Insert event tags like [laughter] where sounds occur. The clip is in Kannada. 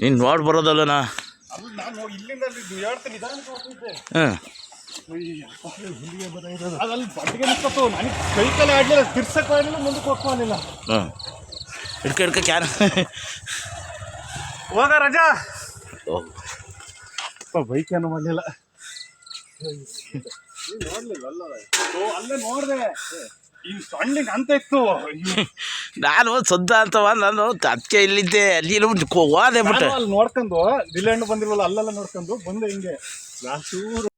ನೀನು ನೋಡಿ ಬರೋದಲ್ಲನಾ ಹಾಂ. ಹಾಂ. ಕ್ಯಾನ್. ಹೋಗ ರಜಾ. ಬೈಕ್ ಏನು ಮಾಡಲಿಲ್ಲ. ನೋಡ್ಲಿಲ್ಲ ಅಲ್ಲೇ ನೋಡ್ದೆ. ಈ ಸಣ್ಣಗೆ ಅಂತ ಇತ್ತು. [laughs] ನಾನು ಸದ್ದ ಅಂತ ನಾನು ಅದಕ್ಕೆ ಇಲ್ಲಿದ್ದೆ ಅಲ್ಲಿ ಹೋದೆ ಬಿಟ್ಟು. ಅಲ್ಲಿ ನೋಡ್ಕೊಂಡು ದಿಲೆ ಬಂದಿರಲ್ಲ ಬಂದಿಲ್ವಲ್ಲ ಅಲ್ಲೆಲ್ಲ ನೋಡ್ಕೊಂಡು ಬಂದೆ ಹಿಂಗೆ. ಚೂರು